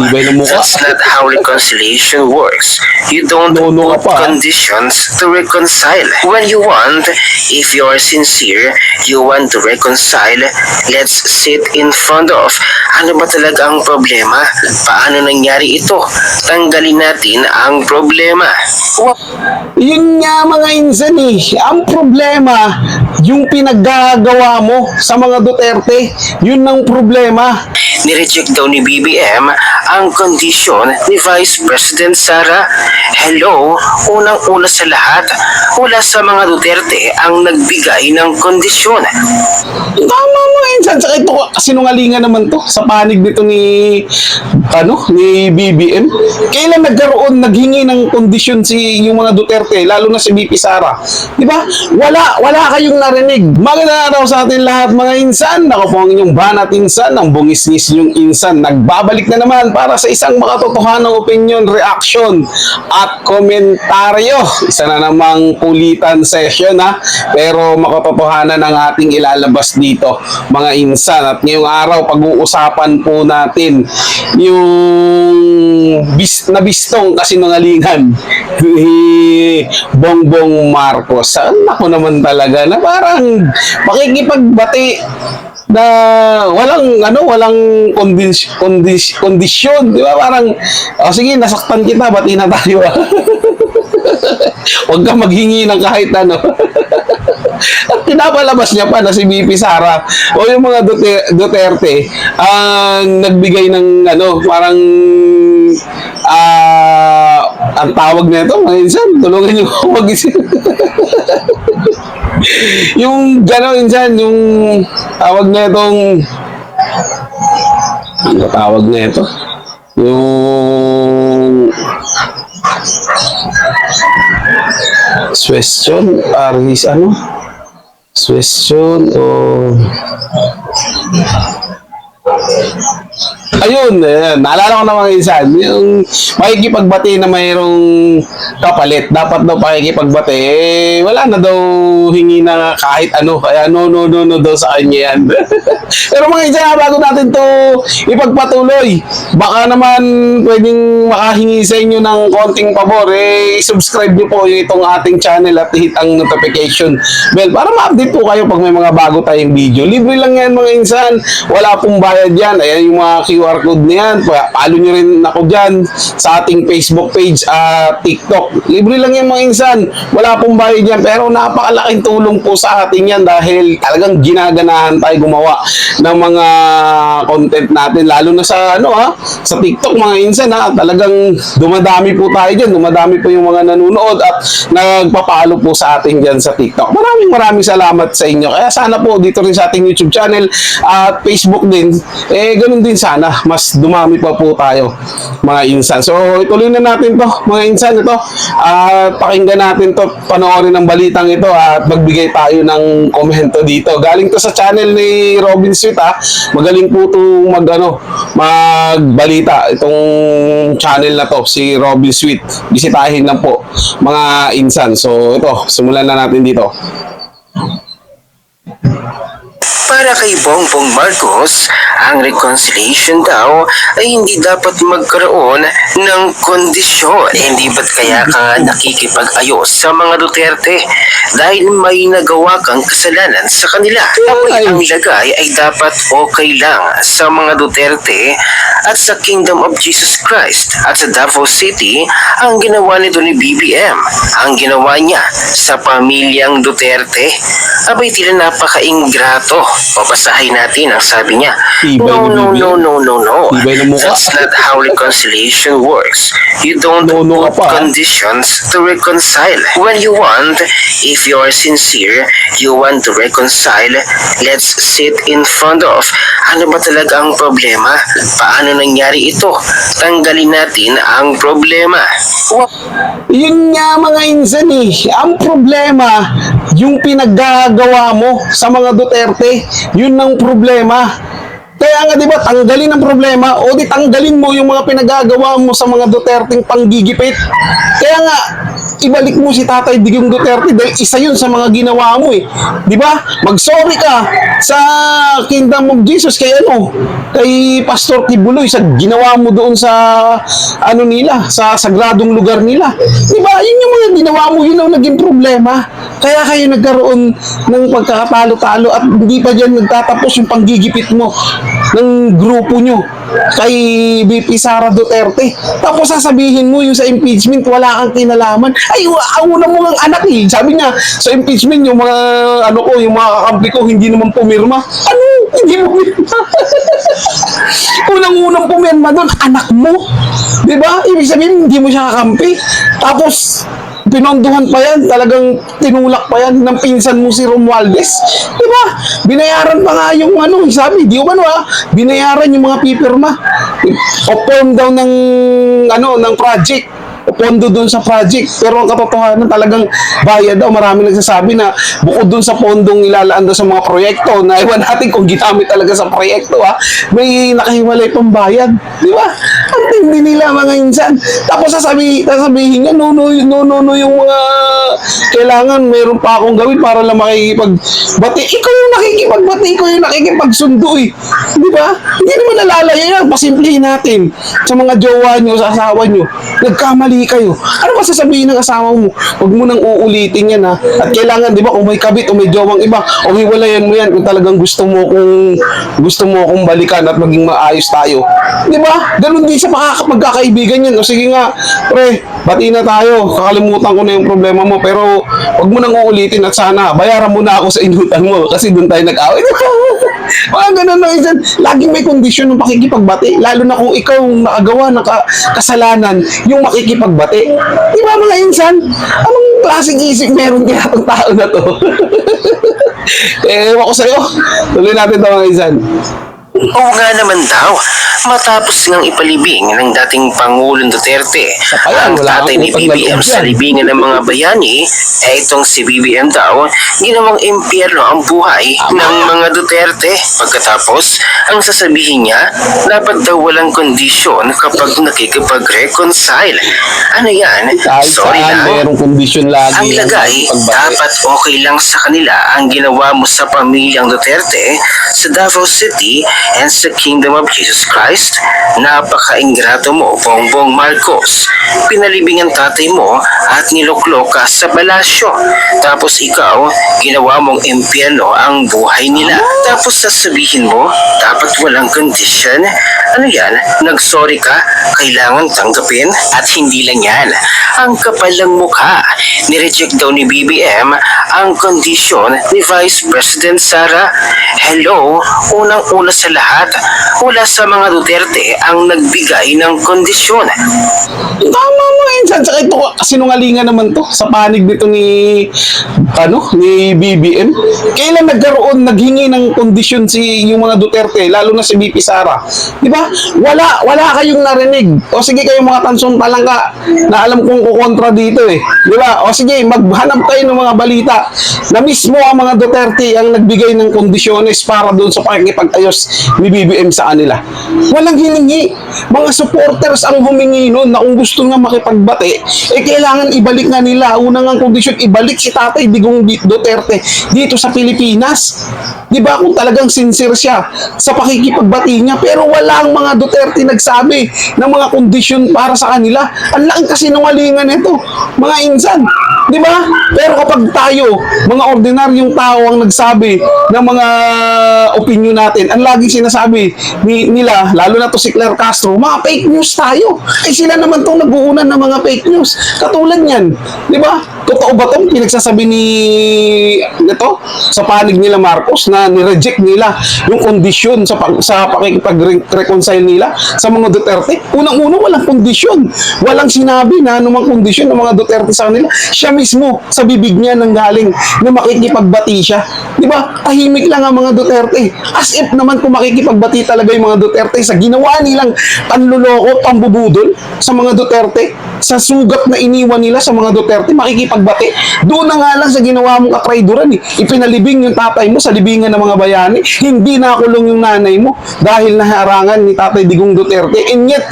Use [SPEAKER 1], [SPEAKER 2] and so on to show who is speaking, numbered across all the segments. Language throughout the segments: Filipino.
[SPEAKER 1] no. That's not how reconciliation works. You don't
[SPEAKER 2] No-no ka
[SPEAKER 1] put
[SPEAKER 2] pa,
[SPEAKER 1] conditions to reconcile. When you want, if you are sincere, you want to reconcile, let's sit in front of ano ba talaga ang problema? Paano nangyari ito? Tanggalin natin ang problema. Wa-
[SPEAKER 2] Yun nga mga insan eh. Ang problema, yung pinaggagawa mo sa mga Duterte, yun ang problema.
[SPEAKER 1] Nireject daw ni BBM ang kondisyon ni Vice President Sara. Hello, unang-una sa lahat, wala sa mga Duterte ang nagbigay ng kondisyon.
[SPEAKER 2] Tama mga insan. Saka ito, sinungalingan naman to sa panig nito ni, ano, ni BBM. Kailan nagkaroon, naghingi ng kondisyon si yung mga Duterte, lalo na si BP Sara. Di ba? Wala, wala kayong narinig. Magandang araw sa atin lahat mga insan. Ako po ang inyong banat insan, ang bungis-ngis yung insan. Nagbabalik na naman para sa isang makatotohanang opinion, reaction at komentaryo. Isa na namang kulitan session ha. Pero makatotohanan ang ating ilalabas dito mga insan. At ngayong araw pag-uusapan po natin yung bis, nabistong kasinungalingan ni Bongbong Marcos. Saan ako naman talaga na parang pakikipagbati na walang ano walang kondis, kondis, kondisyon di ba parang oh, sige nasaktan kita bati na tayo. Huwag kang maghingi ng kahit ano. At pinapalabas niya pa na si BP Sara o yung mga Dute- Duterte ang nagbigay ng ano, parang ah ang tawag nito, mga insan, tulungan niyo mag-isip. yung gano'n insan, yung tawag nitong ano tawag nito? Yung question or his ano question o ayun eh, naalala ko na mga insan yung makikipagbati na mayroong kapalit dapat daw pakikipagbati eh wala na daw hingi na kahit ano. Kaya no no no no daw sa kanya yan. Pero mga insan bago natin to ipagpatuloy baka naman pwedeng makahingi sa inyo ng konting pabor eh subscribe nyo po yung itong ating channel at hit ang notification bell para ma-update po kayo pag may mga bago tayong video. Libre lang yan mga insan. Wala pong bayad yan. Ayan yung mga QR code na yan. Follow nyo rin ako dyan sa ating Facebook page at TikTok. Libre lang yan mga insan. Wala pong bayad yan pero napakalaking tulong po sa atin yan dahil talagang ginaganahan tayo gumawa ng mga content natin. Lalo na sa ano ha sa TikTok mga insan ha. Talagang dumadami po tayo dyan. Dumadami po yung mga nanonood at nagpapalo po sa atin dyan sa TikTok. Maraming maraming salamat sa inyo. Kaya sana po dito rin sa ating YouTube channel at Facebook din. Eh ganun din sana mas dumami pa po tayo mga insan. So ituloy na natin to mga insan ito. At pakinggan natin to panoorin ng balitang ito at magbigay tayo ng komento dito. Galing to sa channel ni Robin Sweet ha? Magaling po itong mag ano magbalita itong channel na to si Robin Sweet. Bisitahin lang po mga insan. So ito simulan na natin dito
[SPEAKER 1] Para kay Bongbong Marcos, ang reconciliation daw ay hindi dapat magkaroon ng kondisyon. Hindi ba't kaya ka nga nakikipag-ayos sa mga Duterte dahil may nagawa kang kasalanan sa kanila? Abay, ang lagay ay dapat okay lang sa mga Duterte at sa Kingdom of Jesus Christ at sa Davao City ang ginawa nito ni BBM. Ang ginawa niya sa pamilyang Duterte. Abay, tila napaka-ingrato. Papasahin natin ang sabi niya. No, no, no, no, no, no.
[SPEAKER 2] Tibay ng mukha.
[SPEAKER 1] That's not how reconciliation works. You don't
[SPEAKER 2] No-no ka
[SPEAKER 1] put
[SPEAKER 2] pa,
[SPEAKER 1] conditions to reconcile. When you want, if you are sincere, you want to reconcile, let's sit in front of ano ba talaga ang problema? Paano nangyari ito? Tanggalin natin ang problema. Wa-
[SPEAKER 2] Yun nga mga insan eh. Ang problema, yung pinaggagawa mo sa mga Duterte, yun ang problema. Kaya nga 'di ba, tanggalin ang problema o di tanggalin mo yung mga pinagagawa mo sa mga Duterteng panggigipit. Kaya nga ibalik mo si Tatay Digong Duterte dahil isa yun sa mga ginawa mo eh. Di ba? Mag-sorry ka sa Kingdom of Jesus kay ano, kay Pastor Tibuloy sa ginawa mo doon sa ano nila, sa sagradong lugar nila. Di ba? Yun yung mga ginawa mo, yun ang naging problema. Kaya kayo nagkaroon ng pagkakatalo-talo at hindi pa dyan nagtatapos yung panggigipit mo ng grupo nyo kay BP Sara Duterte. Tapos sasabihin mo yung sa impeachment, wala kang kinalaman. Ay, ang una mo ng anak eh. Sabi niya, sa impeachment, yung mga, ano ko, yung mga kakampi ko, hindi naman pumirma. Ano? Hindi mo pumirma. Unang-unang pumirma doon, anak mo. Di ba? Ibig sabihin, hindi mo siya kakampi. Tapos, pinondohan pa yan, talagang tinulak pa yan ng pinsan mo si Romualdez. Di ba? Binayaran pa nga yung ano, sabi, di ba ano ah, binayaran yung mga pipirma. O form daw ng, ano, ng project pondo doon sa project. Pero ang katotohanan talagang bayad daw. Marami nagsasabi na bukod doon sa pondong ilalaan daw sa mga proyekto na iwan natin kung ginamit talaga sa proyekto ha, may nakahiwalay pang bayad. Di ba? Ang tindi nila mga insan. Tapos sasabi, sasabihin niya, no, no, no, no, no, yung mga kailangan meron pa akong gawin para lang makikipagbati. Ikaw yung nakikipagbati, ikaw yung nakikipagsundo eh. Di ba? Hindi naman nalalayo yan. Pasimplihin natin sa mga jowa nyo, sa asawa nyo. Nagkamali kayo. Ano ba sasabihin ng asawa mo? Huwag mo nang uulitin yan ha. At kailangan, di ba, kung may kabit o may jowang iba, o hiwalayan mo yan kung talagang gusto mo kung gusto mo kung balikan at maging maayos tayo. Di ba? Ganun din sa makakapagkakaibigan yan. O sige nga, pre, bati na tayo. Kakalimutan ko na yung problema mo. Pero huwag mo nang uulitin at sana bayaran mo na ako sa inutang mo kasi doon tayo nag-away. Mga ganun na insan. Laging may kondisyon ng pakikipagbati. Lalo na kung ikaw ang nakagawa ng ka- kasalanan, yung makikipagbati. Di ba mga insan? Anong klaseng isip meron kaya itong tao na to? eh, ewan ko sa'yo. Tuloy natin ito mga insan.
[SPEAKER 1] Oo nga naman daw, matapos ngang ipalibing ng dating Pangulong Duterte ang tatay ni BBM sa libingan ng mga bayani, eh itong si BBM daw, ginawang impyerno ang buhay ng mga Duterte. Pagkatapos, ang sasabihin niya, dapat daw walang kondisyon kapag nakikipag-reconcile. Ano yan?
[SPEAKER 2] Kahit
[SPEAKER 1] Sorry
[SPEAKER 2] saan,
[SPEAKER 1] na.
[SPEAKER 2] merong kondisyon lagi.
[SPEAKER 1] Ang lagay, dapat okay lang sa kanila ang ginawa mo sa pamilyang Duterte sa Davao City and sa Kingdom of Jesus Christ. Napaka-ingrato mo, Bongbong Marcos. Pinalibing ang tatay mo at niluklok ka sa palasyo. Tapos ikaw, ginawa mong impyerno ang buhay nila. Tapos sasabihin mo, dapat walang condition. Ano yan? Nagsorry ka? Kailangan tanggapin? At hindi lang yan. Ang kapal ng mukha. Nireject daw ni BBM ang kondisyon ni Vice President Sara. Hello, unang-una sa lahat, wala sa mga Duterte ang nagbigay ng kondisyon.
[SPEAKER 2] Tama mo insan. Saka ito, sinungalingan naman to sa panig nito ni, ano, ni BBM. Kailan nagkaroon, naghingi ng kondisyon si yung mga Duterte, lalo na si BP Sara. Di ba? Wala, wala kayong narinig. O sige kayong mga tansong palangka na alam kong kukontra dito eh. Di ba? O sige, maghanap kayo ng mga balita na mismo ang mga Duterte ang nagbigay ng kondisyones para doon sa pakikipag-ayos ni BBM sa kanila. Walang hiningi. Mga supporters ang humingi noon na kung gusto nga makipagbati, eh kailangan ibalik nga nila. Unang ang kondisyon, ibalik si Tatay Digong Duterte dito sa Pilipinas. Di ba kung talagang sincere siya sa pakikipagbati niya, pero wala ang mga Duterte nagsabi ng mga kondisyon para sa kanila. Ang laking kasinungalingan nito, mga insan. Di ba? Pero kapag tayo, mga ordinaryong tao ang nagsabi ng mga opinion natin, ang laging sinasabi ni, nila, lalo na to si Claire Castro, mga fake news tayo. Eh sila naman tong nag-uunan ng mga fake news. Katulad niyan. Di ba? Totoo ba itong pinagsasabi ni ito sa panig nila Marcos na ni-reject nila yung kondisyon sa pag, sa pakikipag-reconcile nila sa mga Duterte? Unang-uno, walang kondisyon. Walang sinabi na anumang kondisyon ng mga Duterte sa kanila. Siya mismo sa bibig niya nang galing na makikipagbati siya. Di ba? Tahimik lang ang mga Duterte. As if naman kung makikipagbati talaga yung mga Duterte sa ginawa nilang panluloko, pambubudol sa mga Duterte, sa sugat na iniwan nila sa mga Duterte, makikipagbati. Doon na nga lang sa ginawa mong katraiduran eh. Ipinalibing yung tatay mo sa libingan ng mga bayani. Hindi nakulong yung nanay mo dahil naharangan ni Tatay Digong Duterte. And yet,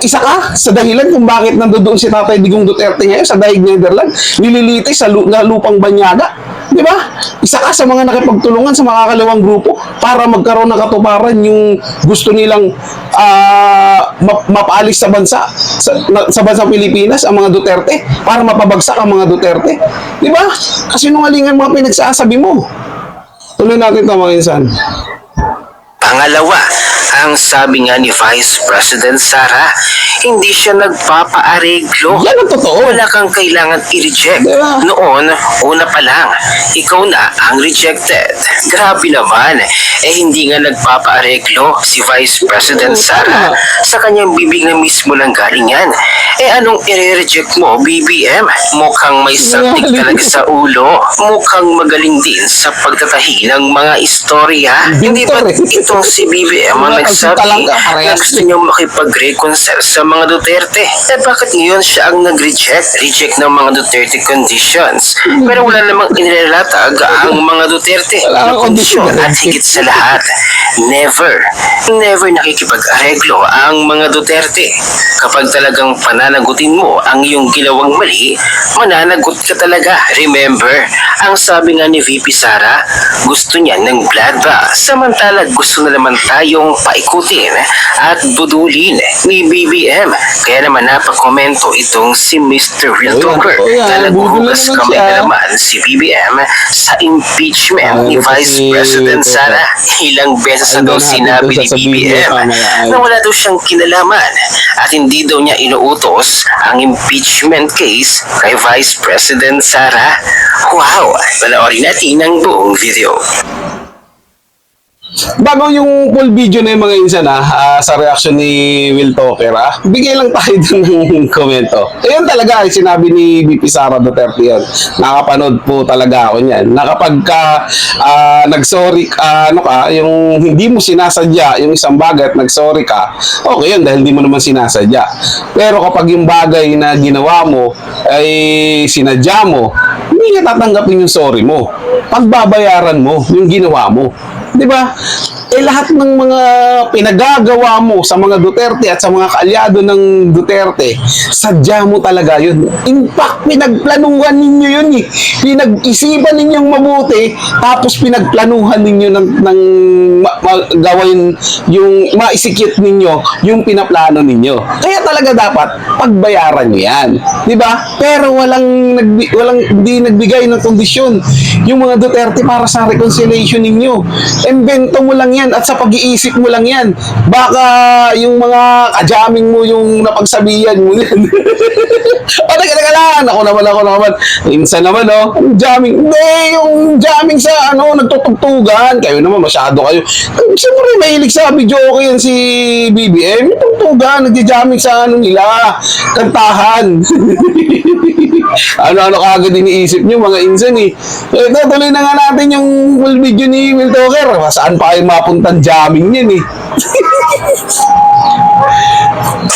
[SPEAKER 2] isa ka sa dahilan kung bakit nandoon si Tatay Digong Duterte ngayon sa Daig Netherlands, nililitis sa lupang banyaga. Di ba? Isa ka sa mga nakipagtulungan sa makakalawang grupo para magkaroon ng katuparan yung gusto nilang ah, ma- mapaalis sa bansa, sa, na- sa bansang Pilipinas, ang mga Duterte, para mapabagsak ang mga Duterte. Di ba? Kasi nungalingan mga pinagsasabi mo. Tuloy natin ito mga insan.
[SPEAKER 1] Pangalawa, ang sabi nga ni Vice President Sara, hindi siya nagpapaareglo.
[SPEAKER 2] Yan ang totoo.
[SPEAKER 1] Wala kang kailangan i-reject.
[SPEAKER 2] Diba?
[SPEAKER 1] Noon, una pa lang, ikaw na ang rejected. Grabe naman. Eh hindi nga nagpapaareglo si Vice President Sara.
[SPEAKER 2] tama.
[SPEAKER 1] Sa kanyang bibig na mismo lang galing yan. Eh anong i-reject mo, BBM? Mukhang may
[SPEAKER 2] Sinungaling.
[SPEAKER 1] talaga sa ulo. Mukhang magaling din sa pagtatahi ng mga istorya. Hindi ba
[SPEAKER 2] eh.
[SPEAKER 1] itong si BBM ang nagsabi na gusto
[SPEAKER 2] eh.
[SPEAKER 1] niyang makipag-reconcile sa mga Duterte. Eh bakit ngayon siya ang nag-reject? Reject ng mga Duterte conditions. Pero wala namang inilalatag ang mga Duterte na kondisyon at higit sa lahat. Never, never nakikipag-areglo ang mga Duterte. Kapag talagang pananagutin mo ang iyong ginawang mali, mananagot ka talaga. Remember, ang sabi nga ni VP Sara, gusto niya ng blood bath. Samantala gusto na naman tayong paikutin at budulin ni BBM. Kaya naman napakomento itong si Mr. Real. Talker na naghuhugas kami na naman si BBM sa impeachment
[SPEAKER 2] Ay,
[SPEAKER 1] ni Vice
[SPEAKER 2] si-
[SPEAKER 1] President Sara. Ilang beses na
[SPEAKER 2] Ay,
[SPEAKER 1] daw
[SPEAKER 2] natin
[SPEAKER 1] sinabi ni BBM na wala daw siyang kinalaman at hindi daw niya inuutos ang impeachment case kay Vice President Sara. Wow! Panoorin natin ang buong video.
[SPEAKER 2] Bago yung full video na yung mga insan ah, ah, sa reaction ni Will Talker ah, bigay lang tayo dun ng komento. Ayun talaga, eh, sinabi ni BP Sara Duterte yun. Nakapanood po talaga ako niyan. Nakapag ka ah, nag-sorry, ah, ano ka, yung hindi mo sinasadya, yung isang bagay at nag-sorry ka, okay yun dahil hindi mo naman sinasadya. Pero kapag yung bagay na ginawa mo ay sinadya mo, hindi ka tatanggapin yung sorry mo. Pagbabayaran mo yung ginawa mo. Di ba? Eh lahat ng mga pinagagawa mo sa mga Duterte at sa mga kaalyado ng Duterte, sadya mo talaga yun. In fact, pinagplanuhan ninyo yun eh. Pinag-isipan ninyong mabuti, tapos pinagplanuhan ninyo ng, ng ma- gawin yung maisikit ninyo yung pinaplano ninyo. Kaya talaga dapat pagbayaran nyo yan. Di ba? Pero walang, nagbi- walang hindi nagbigay ng kondisyon yung mga Duterte para sa reconciliation ninyo. Invento mo lang yan at sa pag-iisip mo lang yan. Baka yung mga kajaming mo yung napagsabihan mo yan. o, lang. Ako naman, ako naman. Minsan naman, oh. Jamming. Hindi, yung jamming sa, ano, nagtutugtugan. Kayo naman, masyado kayo. Siyempre, mahilig sa video ko yan si BBM. Yung tugtugan, nagja-jamming sa, ano nila, kantahan. ano-ano kagad iniisip nyo, mga insan eh. Ito, tuloy na nga natin yung full video ni Will Talker. Saan pa kayo mapuntang jamming yan eh.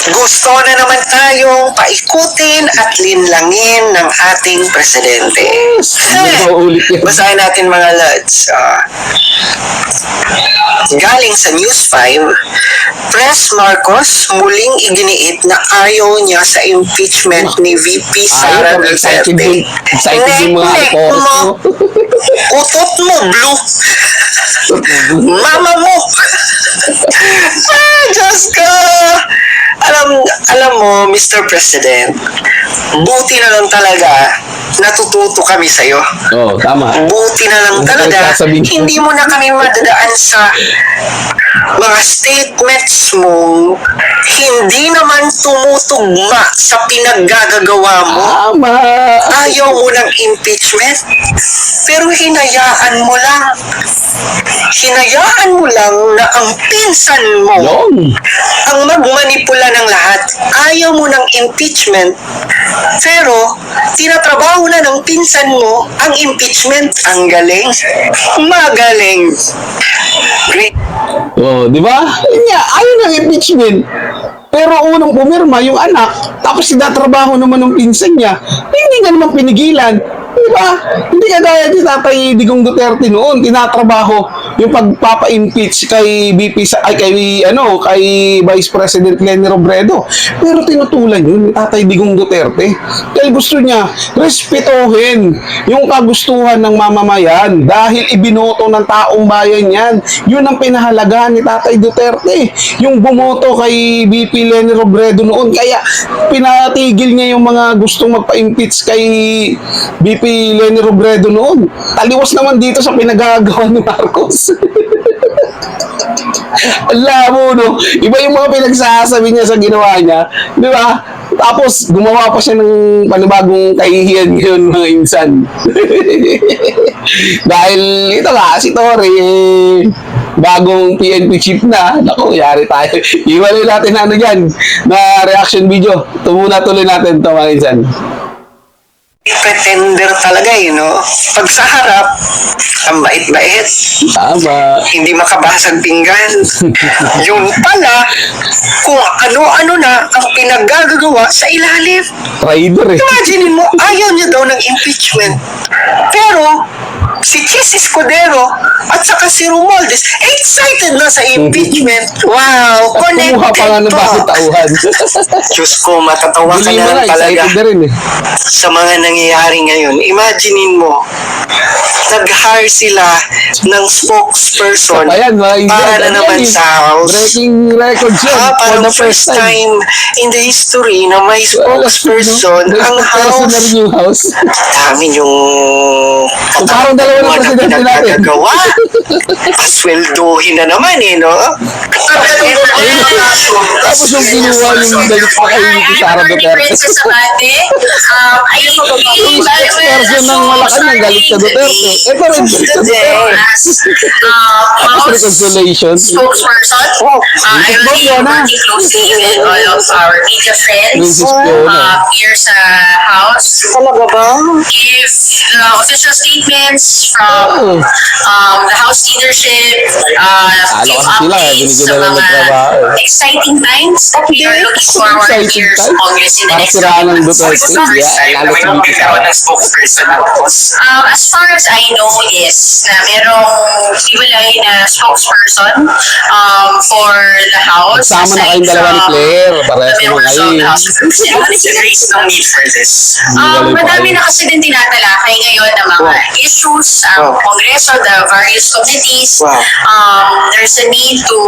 [SPEAKER 3] Gusto na naman tayong paikutin at linlangin ng ating presidente.
[SPEAKER 2] Yan.
[SPEAKER 3] Basahin natin mga lads. Ah. galing sa News 5, Press Marcos muling iginiit na ayaw niya sa impeachment ni VP Sara Duterte.
[SPEAKER 2] excited yung mga
[SPEAKER 3] mo. Utot mo, blue. Mama mo! ah, Diyos ko! Alam, alam mo, Mr. President, buti na lang talaga natututo kami sa'yo.
[SPEAKER 2] Oo, oh, tama.
[SPEAKER 3] Buti na lang talaga, hindi mo na kami madadaan sa mga statements mo hindi naman tumutugma sa pinaggagawa mo.
[SPEAKER 2] Tama.
[SPEAKER 3] Ayaw mo ng impeachment, pero hinayaan mo lang. Hinayaan mo lang na ang pinsan mo
[SPEAKER 2] Yun.
[SPEAKER 3] ang magmanipula ng lahat. Ayaw mo ng impeachment, pero tinatrabaho na ng pinsan mo ang impeachment. Ang galing. Magaling. Great.
[SPEAKER 2] Oh, di ba? Yun nga, ayaw ng impeachment. Pero unang pumirma yung anak, tapos sinatrabaho naman ng pinsan niya, hindi nga naman pinigilan. Di ba? Hindi ka gaya ni Tatay Digong Duterte noon, tinatrabaho yung pagpapa-impeach kay BP sa ay kay ano kay Vice President Lenny Robredo. Pero tinutulan yun ni Tatay Digong Duterte. Dahil gusto niya respetuhin yung kagustuhan ng mamamayan dahil ibinoto ng taong bayan yan. Yun ang pinahalagahan ni Tatay Duterte. Yung bumoto kay BP Lenny Robredo noon. Kaya pinatigil niya yung mga gustong magpa-impeach kay BP Lenny Robredo noon. Taliwas naman dito sa pinagagawa ni Marcos. Alam mo, no? Iba yung mga pinagsasabi niya sa ginawa niya. Di ba? Tapos, gumawa pa siya ng panibagong kahihiyan ngayon, mga insan. Dahil, ito nga, si Torre, eh, bagong PNP chief na. Naku, yari tayo. Iwalay natin na ano yan, na reaction video. Ito muna tuloy natin ito, mga insan.
[SPEAKER 3] Pretender talaga eh, no? Pag sa harap, ang bait-bait.
[SPEAKER 2] Tama.
[SPEAKER 3] hindi makabasag pinggan. Yun pala, kung ano-ano na ang pinaggagawa sa ilalim.
[SPEAKER 2] Traitor eh.
[SPEAKER 3] Imagine mo, ayaw niya daw ng impeachment. Pero, si Chis Escudero at saka si Romualdez, excited na sa impeachment. Wow, connected
[SPEAKER 2] Kumuha pa nga ng bakit tauhan.
[SPEAKER 3] Diyos ko, matatawa ka na lang
[SPEAKER 2] na,
[SPEAKER 3] talaga
[SPEAKER 2] na rin eh.
[SPEAKER 3] sa mga nangyayari ngayon. Imaginein mo, nag-hire sila ng spokesperson
[SPEAKER 2] Ayan, mga
[SPEAKER 3] para na naman sa House.
[SPEAKER 2] Breaking records yun.
[SPEAKER 3] Ah,
[SPEAKER 2] for
[SPEAKER 3] parang
[SPEAKER 2] the first time.
[SPEAKER 3] in the history na may spokesperson ang
[SPEAKER 2] spokesperson na
[SPEAKER 3] House.
[SPEAKER 2] rin yung house.
[SPEAKER 3] Dami yung
[SPEAKER 2] So, parang dalawa ng presidente natin.
[SPEAKER 3] pinagagawa. Pasweldohin na naman eh, no?
[SPEAKER 2] Tapos yung kinuha yung dalit pa kay Sara Duterte.
[SPEAKER 4] Um, ay,
[SPEAKER 2] Yung spokesperson ng Malacanang galit sa Duterte. Ito rin galit sa Duterte.
[SPEAKER 4] Um,
[SPEAKER 2] Tapos
[SPEAKER 4] house
[SPEAKER 2] reconciliation.
[SPEAKER 4] spokesperson, uh, I will be working closely with all of our media friends uh, here sa house.
[SPEAKER 3] Talaga ba?
[SPEAKER 4] If the official statements
[SPEAKER 2] Oh.
[SPEAKER 4] from um, the House leadership uh, give
[SPEAKER 2] kasi sila, eh.
[SPEAKER 4] updates
[SPEAKER 2] Binigyan
[SPEAKER 4] sa
[SPEAKER 2] na lang ng
[SPEAKER 4] mga
[SPEAKER 2] trabaho, eh.
[SPEAKER 4] Exciting times that we are looking forward sa
[SPEAKER 2] times?
[SPEAKER 4] Congress in the next
[SPEAKER 2] ng
[SPEAKER 4] few months.
[SPEAKER 2] Yeah, lalo sa BP Sara.
[SPEAKER 3] spokesperson
[SPEAKER 4] Um, as far as I know is na merong iwalay na spokesperson um, for the House.
[SPEAKER 2] Sama na kayong dalawa ni
[SPEAKER 4] from
[SPEAKER 2] Claire. Parehas naman kayo.
[SPEAKER 3] What is the reason no need for this?
[SPEAKER 4] Um, madami na kasi din tinatalakay ngayon ng mga issues ang
[SPEAKER 3] Wow.
[SPEAKER 4] Kongreso, the various committees.
[SPEAKER 3] Wow.
[SPEAKER 4] Um, there's a need to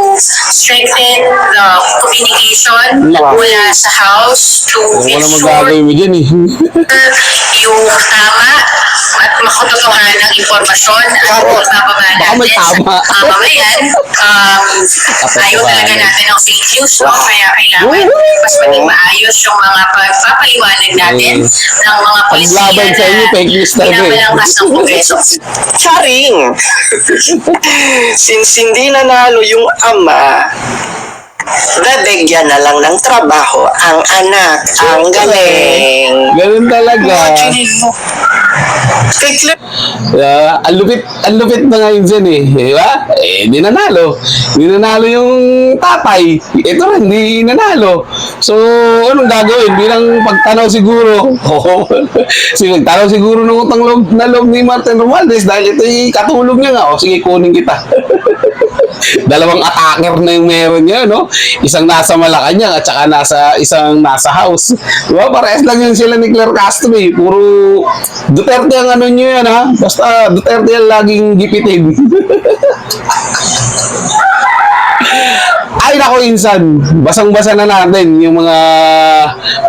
[SPEAKER 4] strengthen the communication mula sa House to
[SPEAKER 2] wala
[SPEAKER 4] ensure
[SPEAKER 2] magagawin mo dyan eh.
[SPEAKER 4] yung tama at makatotohanan ng impormasyon at
[SPEAKER 3] Tama.
[SPEAKER 4] ipapaba
[SPEAKER 2] Baka may
[SPEAKER 4] natin sa
[SPEAKER 2] tama.
[SPEAKER 4] mamamayan. Um, ayaw talaga natin ng fake news, no? Kaya kailangan mas maging maayos yung mga pagpapaliwanag natin ng mga polisiya
[SPEAKER 2] Paglaban sa inyo, fake news talaga eh.
[SPEAKER 4] ng Kongreso.
[SPEAKER 3] Charing! Since hindi nanalo yung ama, bebegyan na lang ng trabaho ang anak. Ang galing!
[SPEAKER 2] Ganun talaga.
[SPEAKER 3] Claire,
[SPEAKER 2] Yeah, ang lupit, ang lupit na ngayon dyan eh. Di ba? Eh, di nanalo. Di nanalo yung tatay. Ito rin, di nanalo. So, anong gagawin? Bilang pagtanaw siguro. Sige, pagtanaw siguro ng utang loob, na loob ni Martin Romualdez dahil ito'y katulog niya nga. O, sige, kunin kita. Dalawang attacker na yung meron niya, no? Isang nasa Malacanang at saka nasa isang nasa house. Di ba? Parehas lang yun sila ni Claire Castro eh. Puro Duterte ang ano nyo yan, ha? Basta Duterte ang laging gipitin. Ay, nako, insan. Basang-basa na natin yung mga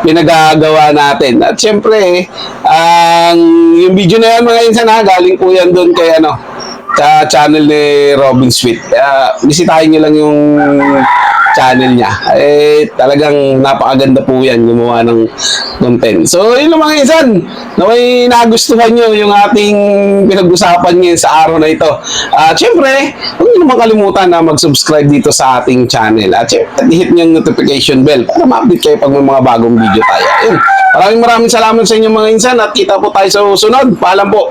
[SPEAKER 2] pinagagawa natin. At syempre, ang yung video na yan, mga insan, ha? Galing po yan doon kay ano, sa channel ni Robin Sweet. Kaya bisitahin nyo lang yung channel niya. Eh, talagang napakaganda po yan gumawa ng content. So, yun lang mga insan. Na may nagustuhan nyo yung ating pinag-usapan ngayon sa araw na ito. At syempre, huwag nyo naman kalimutan na mag-subscribe dito sa ating channel. At syempre, hit nyo yung notification bell para ma-update kayo pag may mga bagong video tayo. Yun. Maraming maraming salamat sa inyo mga insan at kita po tayo sa susunod. Paalam po.